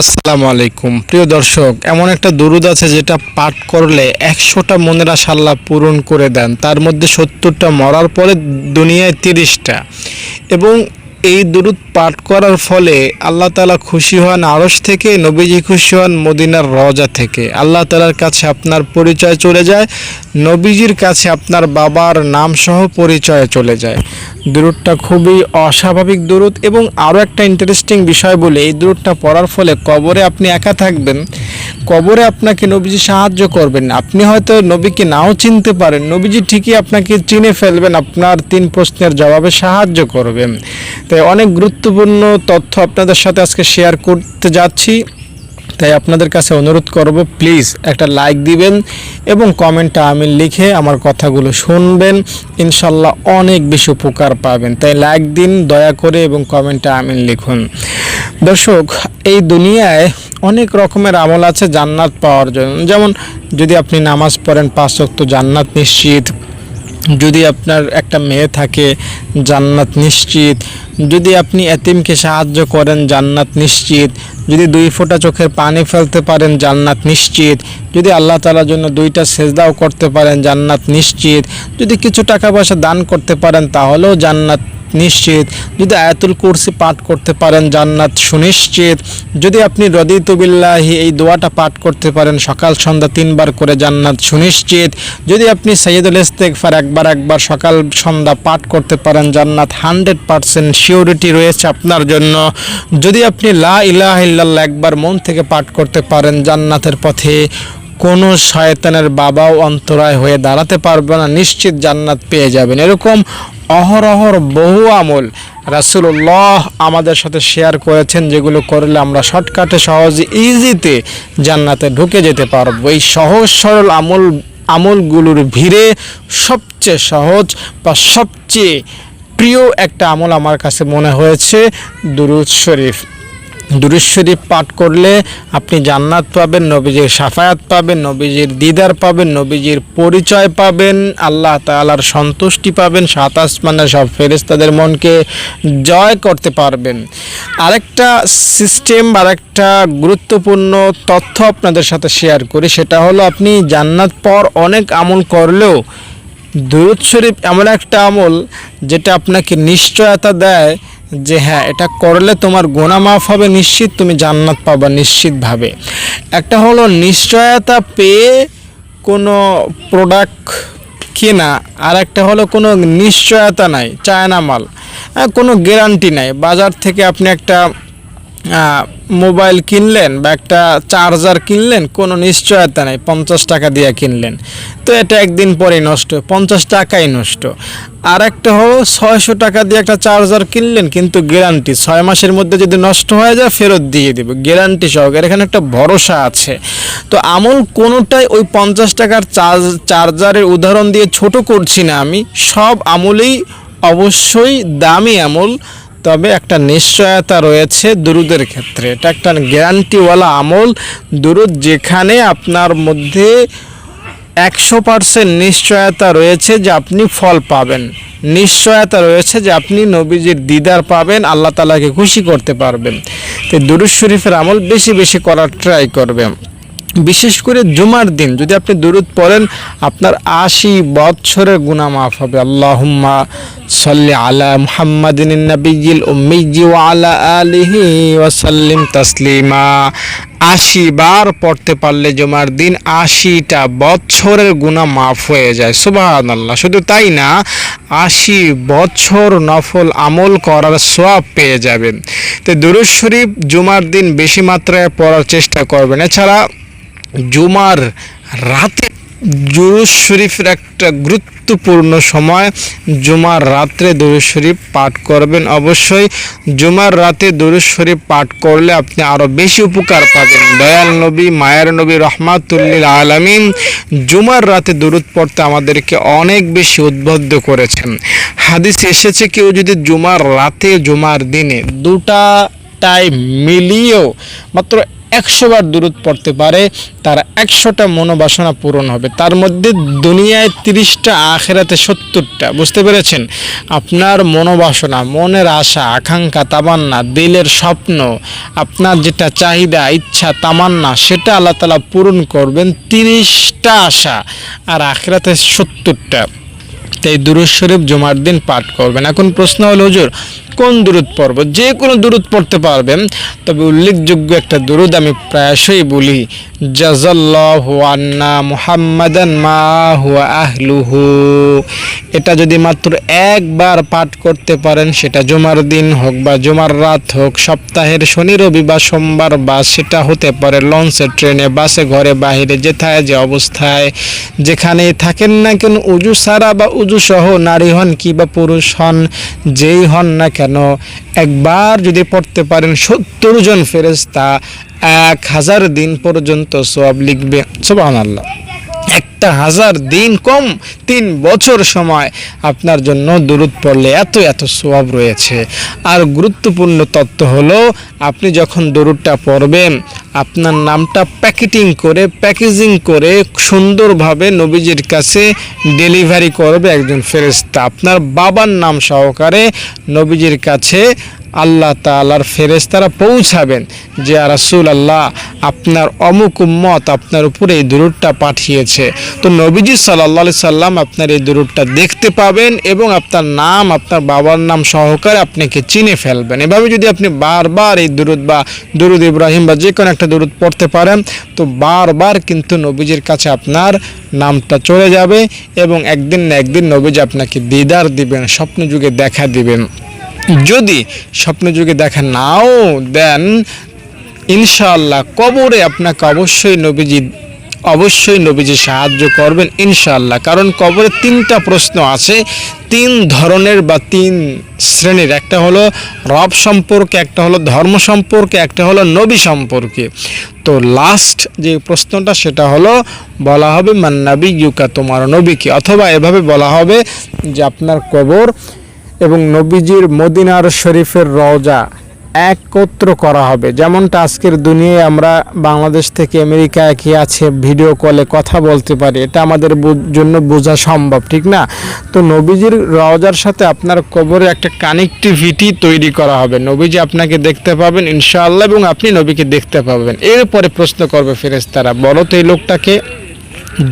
আসসালামু আলাইকুম। প্রিয় দর্শক, এমন একটা দুরুদ আছে যেটা পাঠ করলে একশোটা মনের আশা আল্লাহ পূরণ করে দেন। তার মধ্যে সত্তরটা মরার পরে দুনিয়ায় তিরিশটা। এবং এই দুরুদ পাঠ করার ফলে আল্লাহ তালা খুশি হন আড়স থেকে, নবীজি খুশি হন মদিনার রজা থেকে। আল্লাহ তালার কাছে আপনার পরিচয় চলে যায়, নবীজির কাছে আপনার বাবার নাম সহ পরিচয় চলে যায়। দূরটা খুবই অস্বাভাবিক দূরত এবং আরও একটা ইন্টারেস্টিং বিষয় বলে, এই দূরটা পড়ার ফলে কবরে আপনি একা থাকবেন, কবরে আপনাকে নবীজি সাহায্য করবেন আপনি হয়তো নবীকে নাও চিনতে পারেন, নবীজি ঠিকই আপনাকে চিনে ফেলবেন, আপনার তিন প্রশ্নের জবাবে সাহায্য করবেন। তাই অনেক গুরুত্বপূর্ণ তথ্য আপনাদের সাথে আজকে শেয়ার করতে যাচ্ছি। তাই আপনাদের কাছে অনুরোধ করব প্লিজ একটা লাইক দিবেন এবং কমেন্টটা আমি লিখে আমার কথাগুলো শুনবেন। ইনশাল্লাহ অনেক বেশি উপকার পাবেন। তাই লাইক দিন, দয়া করে এবং কমেন্টে আমিন লিখুন। দর্শক, এই দুনিয়ায় অনেক রকমের আমল আছে জান্নাত পাওয়ার জন্য। যেমন যদি আপনি নামাজ পড়েন পাঁচ জান্নাত নিশ্চিত যদি আপনার একটা মেয়ে থাকে, জান্নাত নিশ্চিত। যদি আপনি এতিমকে সাহায্য করেন, জান্নাত নিশ্চিত। যদি দুই ফোঁটা চোখের পানি ফেলতে পারেন, জান্নাত নিশ্চিত। যদি আল্লাহ তালার জন্য দুইটা সেজদাও করতে পারেন, জান্নাত নিশ্চিত। যদি কিছু টাকা পয়সা দান করতে পারেন, তাহলেও জান্নাত নিশ্চিত। যদি আয়াতুল কুরসি পাঠ করতে পারেন, জান্নাত সুনিশ্চিত। যদি আপনি রদিতুবিল্লাহি এই দোয়াটা পাঠ করতে পারেন, সকাল সন্ধ্যা তিনবার করে জান্নাত সুনিশ্চিত। যদি আপনি সৈয়দুল ইস্তেকফার একবার একবার সকাল সন্ধ্যা পাঠ করতে পারেন, জান্নাত হান্ড্রেড পারসেন্ট সিওরিটি রয়েছে আপনার জন্য। যদি আপনি লা ইলাহ ইল্লাল্লাহ একবার মন থেকে পাঠ করতে পারেন, জান্নাতের পথে কোনো শয়তানের বাবাও অন্তরায় হয়ে দাঁড়াতে পারবে না, নিশ্চিত জান্নাত পেয়ে যাবেন। এরকম অহরহর বহু আমল রাসুল্লাহ আমাদের সাথে শেয়ার করেছেন, যেগুলো করলে আমরা শর্টকাটে, সহজে ইজিতে জান্নাতে ঢুকে যেতে পারব। এই সহজ, সরল আমল, আমলগুলোর ভিড়ে সবচেয়ে সহজ বা সবচেয়ে প্রিয় একটা আমল আমার কাছে মনে হয়েছে দুরুদ শরীফ। দুরুদ শরীফ পাঠ করলে আপনি জান্নাত পাবেন, নবীজির সাফায়াত পাবেন, নবীজির দিদার পাবেন, নবীজির পরিচয় পাবেন, আল্লাহ তাআলার সন্তুষ্টি পাবেন, সাত আসমানের সব ফেরেশতাদের মনকে জয় করতে পারবেন। আরেকটা সিস্টেম, আরেকটা গুরুত্বপূর্ণ তথ্য আপনাদের সাথে শেয়ার করি, সেটা হলো আপনি জান্নাত পর অনেক আমল করলেও দুরুদ শরীফ এমন একটা আমল যেটা আপনাকে নিশ্চয়তা দেয় যে হ্যাঁ এটা করলে তোমার গোনা মাফ হবে নিশ্চিত তুমি জান্নাত পাবা নিশ্চিতভাবে। একটা হলো নিশ্চয়তা পেয়ে কোনো প্রোডাক্ট কেনা আর একটা হলো কোনো নিশ্চয়তা নাই চায়না মাল। হ্যাঁ, কোনো গ্যারান্টি নাই। বাজার থেকে আপনি একটা মোবাইল কিনলেন বা একটা চার্জার কিনলেন, কোনো নিশ্চয়তা নেই, পঞ্চাশ টাকা দিয়ে কিনলেন। তো এটা একদিন পরে নষ্ট, পঞ্চাশ টাকাই নষ্ট। আর একটা হলো, ছয়শো টাকা দিয়ে একটা চার্জার কিনলেন, কিন্তু গ্যারান্টি, ছয় মাসের মধ্যে যদি নষ্ট হয়ে যায়, ফেরত দিয়ে দেবে, গ্যারান্টি সহকারে। এখানে একটা ভরসা আছে। তো আমল কোনোটাই ওই পঞ্চাশ টাকার চার্জ, চার্জারের উদাহরণ দিয়ে ছোট করছি না আমি, সব আমলেই অবশ্যই দামি আমল। তবে একটা নিশ্চয়তা রয়েছে দুরুদের ক্ষেত্রে। এটা একটা গ্যারান্টিওয়ালা আমল। দুরুদ যেখানে আপনার মধ্যে একশো পার্সেন্ট নিশ্চয়তা রয়েছে যে আপনি ফল পাবেন। নিশ্চয়তা রয়েছে যে আপনি নবীজির দিদার পাবেন, আল্লাহ তালাকে খুশি করতে পারবেন। তো দুরুদ শরীফের আমল বেশি বেশি করার ট্রাই করবেন বিশেষ করে জুমার দিন, যদি আপনি দুরুদ পড়েন, আপনার আশি বৎসরের গুনাহ মাফ হবে। আল্লাহুম্মা সাল্লি আলা মুহাম্মাদিন নবিয়িল উম্মিয়্যি ওয়া আলা আলিহি ওয়া সাল্লিম তাসলিমা। আশি বার পড়তে পারলে জুমার দিন আশিটা বছরের গুনাহ মাফ হয়ে যায়। সুবাহান আল্লাহ শুধু তাই না, আশি বছর নফল আমল করার সোয়াব পেয়ে যাবেন। তো দুরুদ শরীফ জুমার দিন বেশি মাত্রায় পড়ার চেষ্টা করবেন। এছাড়া জুমার রাতে জুরুজ শরীফের একটা গুরুত্বপূর্ণ সময়, জুমার রাত্রে দরুদ শরীফ পাঠ করবেন। অবশ্যই জুমার রাতে দরুদ শরীফ পাঠ করলে আপনি আরও বেশি উপকার পাবেন। দয়াল নবী, মায়ের নবী, রহমাতুল্লিল আলামিন জুমার রাতে দরুদ পড়তে আমাদেরকে অনেক বেশি উদ্বুদ্ধ করেছেন। হাদিস এসেছে কেউ যদি জুমার রাতে, জুমার দিনে দুটা টাইম মিলিয়েও মাত্র একশো বার দূরত পড়তে পারে, তার একশোটা মনোবাসনা পূরণ হবে। তার মধ্যে দুনিয়ায় তিরিশটা, আখেরাতে সত্তরটা। বুঝতে পেরেছেন? আপনার মনোবাসনা, মনের আশা, আকাঙ্ক্ষা, তামান্না, দিলের স্বপ্ন, আপনার যেটা চাহিদা, ইচ্ছা, তামান্না, সেটা আল্লাহ তালা পূরণ করবেন তিরিশটা আশা, আর আখেরাতে সত্তরটা। তাই দুরুদ শরীফ জুমার দিন পাঠ করবেন। এখন প্রশ্ন হলো, হুজুর কোন দূরত পড়ব? যে কোনো দুরুদ পড়তে পারবেন। তবে উল্লেখযোগ্য একটা দুরুদ আমি প্রায়শই বলি জাজাল্লাহু মুহাম্মাদান মা হুয়া আহলুহু। এটা যদি মাত্র একবার পাঠ করতে পারেন, সেটা জুমার দিন হোক বা জুমার রাত হোক, সপ্তাহের শনি, রবি বা সোমবার, বা সেটা হতে পারে লঞ্চে, ট্রেনে, বাসে, ঘরে বাইরে যেথায় যে অবস্থায় যেখানে থাকেন না কেন উজু সারা বা উজু সহ নারী হন কি বা পুরুষ হন, যেই হন না কেন একবার যদি পড়তে পারেন সত্তর জন ফেরেস্তা এক হাজার দিন পর্যন্ত সব লিখবে। সব আল্লাহ একটা হাজার দিন কম, তিন বছর সময় আপনার জন্য দূরত পড়লে এত এত সোয়াব রয়েছে। আর গুরুত্বপূর্ণ তথ্য হলো, আপনি যখন দরুদটা পড়বেন, আপনার নামটা প্যাকেটিং করে, প্যাকেজিং করে সুন্দরভাবে নবীজির কাছে ডেলিভারি করবে একজন ফেরেস্তা আপনার বাবার নাম সহকারে নবীজির কাছে আল্লাহ তালার ফেরেস্তারা পৌঁছাবেন যে রাসুল আল্লাহ আপনার অমুক উম্মত আপনার উপরে এই দুরুদটা পাঠিয়েছে। তো নবীজি সাল্লাহ সাল্লাম আপনার এই দুরুদটা দেখতে পাবেন এবং আপনার নাম, আপনার বাবার নাম সহকারে আপনাকে চিনে ফেলবেন। এভাবে যদি আপনি বারবার এই দুরুদ বা দুরুদ ইব্রাহিম বা যে কোনো একটা দুরুদ পড়তে পারেন, তো বারবার কিন্তু নবীজির কাছে আপনার নামটা চলে যাবে এবং একদিন না একদিন নবীজি আপনাকে দিদার দিবেন স্বপ্ন যুগে দেখা দিবেন। যদি স্বপ্নযুগে দেখা নাও দেন ইনশাআল্লাহ কবরে আপনাকে অবশ্যই নবীজি অবশ্যই নবীজি সাহায্য করবেন ইনশাআল্লাহ। কারণ কবরে তিনটা প্রশ্ন আছে, তিন ধরনের বা তিন শ্রেণির। একটা হলো রব সম্পর্কে, একটা হলো ধর্ম সম্পর্কে, একটা হলো নবী সম্পর্কে। তো লাস্ট যে প্রশ্নটা, সেটা হলো বলা হবে মান্নাবি ইউকা তোমার নবীকে অথবা এভাবে বলা হবে যে, আপনার কবর এবং নবীজির মদিনার শরীফের রওজা একত্র করা হবে। যেমনটা আজকের দুনিয়ায় আমরা বাংলাদেশ থেকে আমেরিকায় কি আছে ভিডিও কলে কথা বলতে পারি, এটা আমাদের জন্য বোঝা সম্ভব, ঠিক না? তো নবীজির রওজার সাথে আপনার কবরে একটা কানেক্টিভিটি তৈরি করা হবে। নবীজি আপনাকে দেখতে পাবেন, ইনশাআল্লাহ, এবং আপনি নবীকে দেখতে পাবেন। এরপরে প্রশ্ন করবে ফেরেশতারা, বলো তো এই লোকটাকে,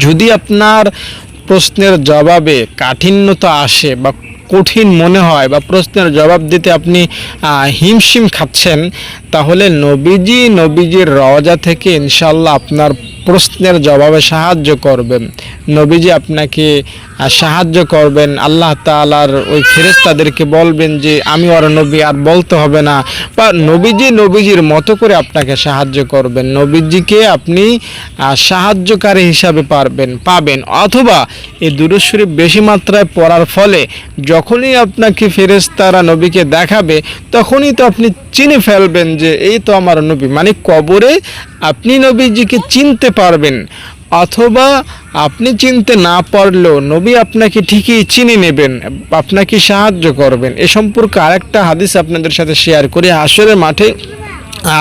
যদি আপনার প্রশ্নের জবাবে কাঠিন্যতা আসে বা কঠিন মনে হয় বা প্রশ্নের জবাব দিতে আপনি হিমশিম খাচ্ছেন তাহলে নবীজি নবীজির রওজা থেকে ইনশাল্লাহ আপনার প্রশ্নের জবাবে সাহায্য করবেন। নবীজি আপনাকে সাহায্য করবেন। আল্লাহ তাআলার ওই ফেরেশতাদেরকে বলবেন যে, আমি ওর নবী আর বলতে হবে না। বা নবীজি নবীজির মতো করে আপনাকে সাহায্য করবেন। নবীজিকে আপনি সাহায্যকারী হিসাবে পারবেন, পাবেন। অথবা এই দুরূদ শরীফ বেশি মাত্রায় পড়ার ফলে যখনই আপনাকে ফেরেশতারা নবীকে দেখাবে, তখনই তো আপনি চিনে ফেলবেন যে এই তো আমার নবী। মানে কবরে আপনি নবীজিকে চিনতে পারবেন, অথবা আপনি চিনতে না পারলেও নবী আপনাকে ঠিকই চিনে নেবেন, আপনাকে সাহায্য করবেন। এ সম্পর্কে আরেকটা হাদিস আপনাদের সাথে শেয়ার করি। হাসরের মাঠে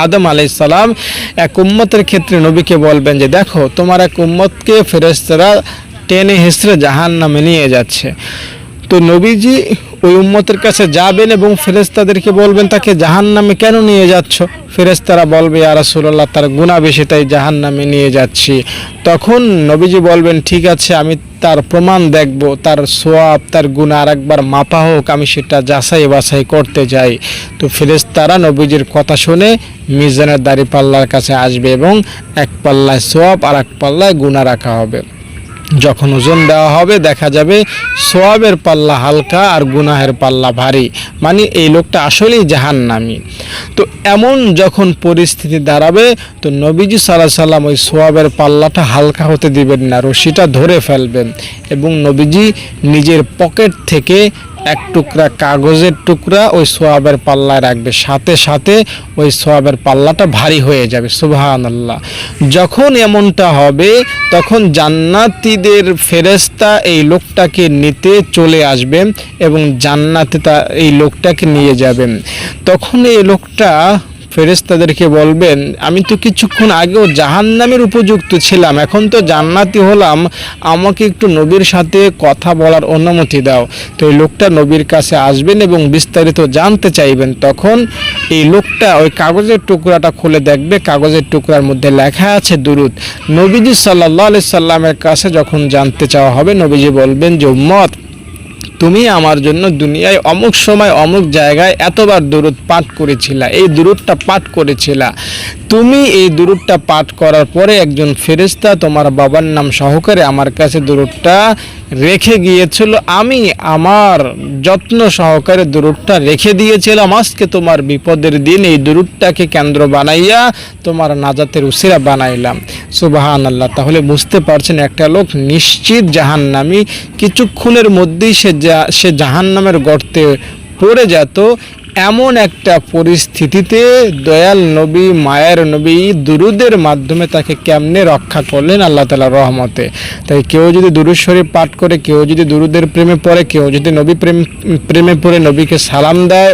আদম আলাইসালাম এক উম্মতের ক্ষেত্রে নবীকে বলবেন যে, দেখো, তোমার এক উম্মতকে ফেরেস্তারা টেনে হেসড়ে জাহান নামে নিয়ে যাচ্ছে। তো নবীজি ওই উম্মতের কাছে যাবেন এবং ফেরেস্তাদেরকে বলবেন, তাকে জাহান নামে কেন নিয়ে যাচ্ছ? ফেরেস্তারা বলবে আর রাসূলুল্লাহ, তার গুণা বেশি, তাই জাহান নামে নিয়ে যাচ্ছি। তখন নবীজি বলবেন, ঠিক আছে, আমি তার প্রমাণ দেখব, তার সোয়াব, তার গুণা আর একবার মাপা হোক, আমি সেটা যাচাই বাছাই করতে যাই তো ফেরেস্তারা নবীজির কথা শুনে মিজানের দাড়ি পাল্লার কাছে আসবে এবং এক পাল্লায় সোয়াব আর এক পাল্লায় গুণা রাখা হবে। যখন ওজন দেওয়া হবে, দেখা যাবে সোয়াবের পাল্লা হালকা আর গুনাহের পাল্লা ভারী। মানে এই লোকটা আসলেই জাহান নামি তো এমন যখন পরিস্থিতি দাঁড়াবে, তো নবীজি সাল্লাহ সাল্লাম ওই সোয়াবের পাল্লাটা হালকা হতে দিবেন না, রশিটা ধরে ফেলবেন। এবং নবীজি নিজের পকেট থেকে এক টুকরা কাগজের টুকরা ওই সোয়াবের পাল্লায় রাখবে। সাথে সাথে ওই সোয়াবের পাল্লাটা ভারী হয়ে যাবে। সুবাহান আল্লাহ যখন এমনটা হবে, তখন জান্নাতীদের ফেরেস্তা এই লোকটাকে নিতে চলে আসবেন এবং জান্নাতে তা এই লোকটাকে নিয়ে যাবেন তখন এই লোকটা ফেরেশতাদেরকে বলবেন, আমি তো কিছুক্ষণ আগেও জাহান্নামের উপযুক্ত ছিলাম, এখন তো জান্নাতি হলাম। আমাকে একটু নবীর সাথে কথা বলার অনুমতি দাও। তো এই লোকটা নবীর কাছে আসবেন এবং বিস্তারিত জানতে চাইবেন। তখন এই লোকটা ওই কাগজের টুকরাটা খুলে দেখবে। কাগজের টুকরার মধ্যে লেখা আছে দুরুদ। নবীজি সাল্লাহ আলি সাল্লামের কাছে যখন জানতে চাওয়া হবে, নবীজি বলবেন যে, উম্মত তুমি আমার জন্য দুনিয়ায় অমুক সময় অমুক জায়গায় এতবার দূরত পাঠ করেছিলা। এই দূরতটা পাঠ করেছিলা। তুমি এই দূরতটা পাঠ করার পরে একজন ফেরেশতা তোমার বাবার নাম সহকারে আমার কাছে দূরতটা রেখে গিয়েছিল। আমি আমার যত্ন সহকারে দূরতটা রেখে দিয়েছিলাম। আজকে তোমার বিপদের দিন এই দূরতটাকে কেন্দ্র বানাইয়া তোমার নাজাতের উসিরা বানাইলাম। সুবাহান আল্লাহ তাহলে বুঝতে পারছেন একটা লোক নিশ্চিত জাহান্নামি কিছুক্ষণের মধ্যেই সে সে জাহান্নামের গর্তে পড়ে যেত। এমন একটা পরিস্থিতিতে দয়াল নবী, মায়ের নবী, দুরুদের মাধ্যমে তাকে কেমনে রক্ষা করলেন আল্লাহ তালার রহমতে? তাই কেউ যদি দুরুদ শরীফ পাঠ করে, কেউ যদি দুরুদের প্রেমে পড়ে, কেউ যদি নবী প্রেম, প্রেমে পড়ে নবীকে সালাম দেয়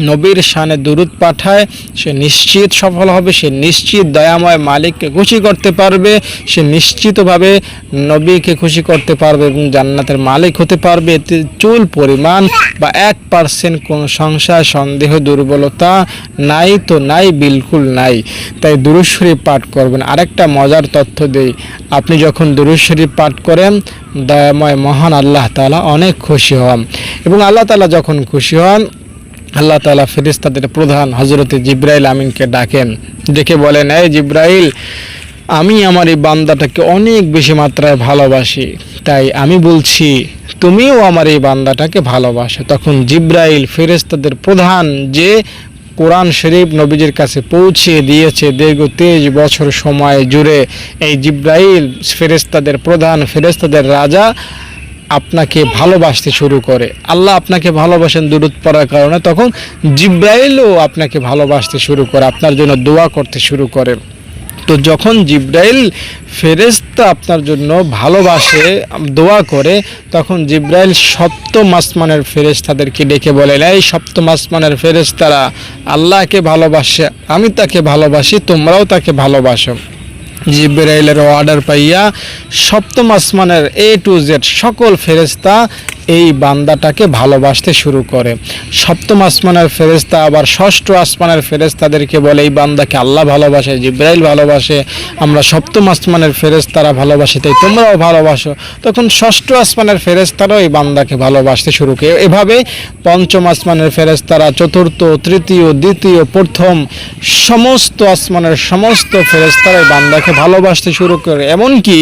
নবীর শানে দুরুদ পাঠায়, সে নিশ্চিত সফল হবে, সে নিশ্চিত দয়াময় মালিককে খুশি করতে পারবে, সে নিশ্চিতভাবে নবীকে খুশি করতে পারবে এবং জান্নাতের মালিক হতে পারবে। এতে চুল পরিমাণ বা এক পার্সেন্ট কোন সংশয়, সন্দেহ, দুর্বলতা নাই তো নাই, বিলকুল নাই। তাই দুরুশ্বরী পাঠ করবেন। আরেকটা মজার তথ্য দেই। আপনি যখন দুরুশ্বরী পাঠ করেন, দয়াময় মহান আল্লাহ তালা অনেক খুশি হন। এবং আল্লাহ তালা যখন খুশি হন আল্লাহ তালা ফেরিস্তাদের প্রধান হজরতে জিব্রাইল আমিনকে ডাকেন। ডেকে বলেন, এই জিব্রাইল, আমি আমার এই বান্দাটাকে অনেক বেশি মাত্রায় ভালোবাসি। তাই আমি বলছি, তুমিও আমার এই বান্দাটাকে ভালোবাসো। তখন জিব্রাইল ফেরেস্তাদের প্রধান যে কোরআন শরীফ নবীজির কাছে পৌঁছে দিয়েছে দীর্ঘ তেইশ বছর সময় জুড়ে, এই জিব্রাইল ফেরেস্তাদের প্রধান ফেরেস্তাদের রাজা আপনাকে ভালোবাসতে শুরু করে। আল্লাহ আপনাকে ভালোবাসেন দূরত পড়ার কারণে, তখন জিব্রাইলও আপনাকে ভালোবাসতে শুরু করে, আপনার জন্য দোয়া করতে শুরু করে। তো যখন জিব্রাইল ফেরেস্তা আপনার জন্য ভালোবাসে, দোয়া করে, তখন জিব্রাইল সপ্তম আসমানের ফেরেস্তাদেরকে ডেকে বলেন এই সপ্তম আসমানের ফেরেস্তারা আল্লাহকে ভালোবাসে, আমি তাকে ভালোবাসি, তোমরাও তাকে ভালোবাসো। জিব্রাইলের অর্ডার পাইয়া সপ্তম আসমানের এ টু জেড সকল ফেরেস্তা এই বান্দাটাকে ভালোবাসতে শুরু করে। সপ্তম আসমানের ফেরেস্তা আবার ষষ্ঠ আসমানের ফেরেস্তাদেরকে বলে, এই বান্দাকে আল্লাহ ভালোবাসে, জিব্রাইল ভালোবাসে, আমরা সপ্তম আসমানের ফেরেস্তারা ভালোবাসি, তাই তোমরাও ভালোবাসো। তখন ষষ্ঠ আসমানের ফেরেস্তারাও এই বান্দাকে ভালোবাসতে শুরু করে। এভাবে পঞ্চম আসমানের ফেরেস্তারা চতুর্থ, তৃতীয়, দ্বিতীয়, প্রথম, সমস্ত আসমানের সমস্ত ফেরেস্তারা এই বান্দাকে ভালোবাসতে শুরু করে। এমনকি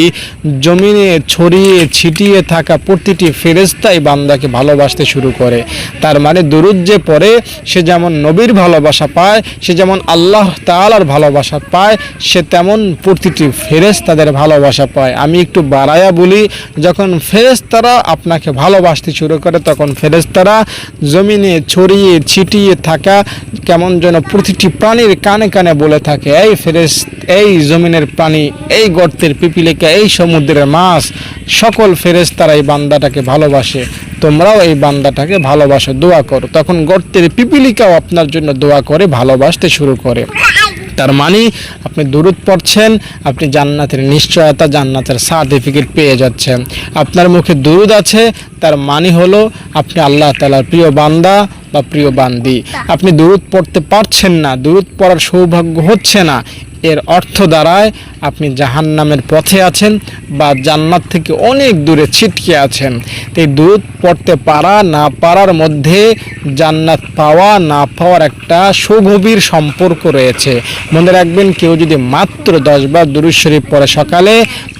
জমিনে ছড়িয়ে ছিটিয়ে থাকা প্রতিটি ফেরেস্তাই বান্দাকে ভালোবাসতে শুরু করে। তার মানে দুরুদ যে পড়ে, সে যেমন নবীর ভালোবাসা পায়, সে যেমন আল্লাহ তাআলার ভালোবাসা পায়, সে তেমন প্রতিটি ফেরেস তাদের ভালোবাসা পায়। আমি একটু বাড়ায়া বলি, যখন ফেরেস্তারা আপনাকে ভালোবাসতে শুরু করে, তখন ফেরেস্তারা জমিনে ছড়িয়ে ছিটিয়ে থাকা, কেমন যেন প্রতিটি প্রাণীর কানে কানে বলে থাকে, এই ফেরেস এই জমিনের প্রাণী, এই গর্তের পিপিলিকা, এই সমুদ্রের মাছ। সকল ফেরেস্তারা এই বান্দাটাকে ভালোবাসে। তোমরাও এই বান্দাটাকে ভালোবাসো, দোয়া করো। তখন গর্তের পিপিলিকাও আপনার জন্য দোয়া করে, ভালোবাসতে শুরু করে। তার মানে আপনি দূরত পড়ছেন, আপনি জান্নাতের নিশ্চয়তা, জান্নাতের সার্টিফিকেট পেয়ে যাচ্ছেন। আপনার মুখে দুরুদ আছে, তার মানে হলো আপনি আল্লাহ তালার প্রিয় বান্দা বা প্রিয় বান্দি। আপনি দূরত পড়তে পারছেন না দূরত পড়ার সৌভাগ্য হচ্ছে না। এর অর্থ দ্বারায় আপনি জাহান নামের পথে আছেন বা জান্নাত থেকে অনেক দূরে ছিটকে আছেন। এই দুধ পড়তে পারা না পারার মধ্যে জান্নাত পাওয়া, না পাওয়ার একটা সুগভীর সম্পর্ক রয়েছে। মনে রাখবেন, কেউ যদি মাত্র দশবার দূর শরীফ পড়ে সকালে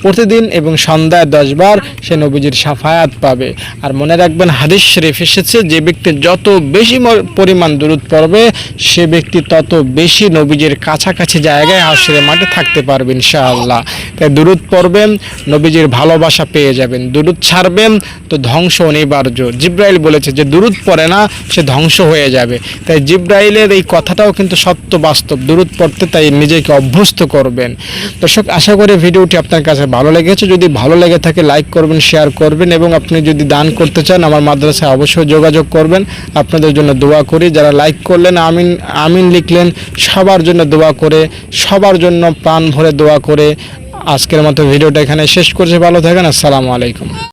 প্রতিদিন এবং সন্ধ্যায় দশবার সে নবীজির সাফায়াত পাবে। আর মনে রাখবেন, হাদিস শরীফ এসেছে, যে ব্যক্তি যত বেশি পরিমাণ দূরত পড়বে, সে ব্যক্তি তত বেশি নবীজির কাছাকাছি জায়গায় হাসরে মাঠে থাকতে পারবে ইনশাআল্লাহ। তাই দূরত পড়বেন, নবীজির ভালোবাসা পেয়ে যাবেন। দূরত ছাড়বেন, তো ধ্বংস অনিবার্য। জিব্রাইল বলেছে যে দূরত পড়ে না, সে ধ্বংস হয়ে যাবে। তাই জিব্রাইলের এই কথাটাও কিন্তু সত্য বাস্তব। দূরত পড়তে তাই নিজেকে অভ্যস্ত করবেন। দর্শক, আশা করি ভিডিওটি আপনার কাছে ভালো লেগেছে, যদি ভালো লেগে থাকে লাইক করবেন শেয়ার করবেন এবং আপনি যদি দান করতে চান, আমার মাদ্রাসায় অবশ্যই যোগাযোগ করবেন। আপনাদের জন্য দোয়া করি, যারা লাইক করলেন, আমিন আমিন লিখলেন, সবার জন্য দোয়া করে, সবার জন্য প্রাণ ভরে দোয়া করে। আজকের মতো ভিডিওটা এখানে শেষ করছে, ভালো থাকেন, আসসালামু আলাইকুম।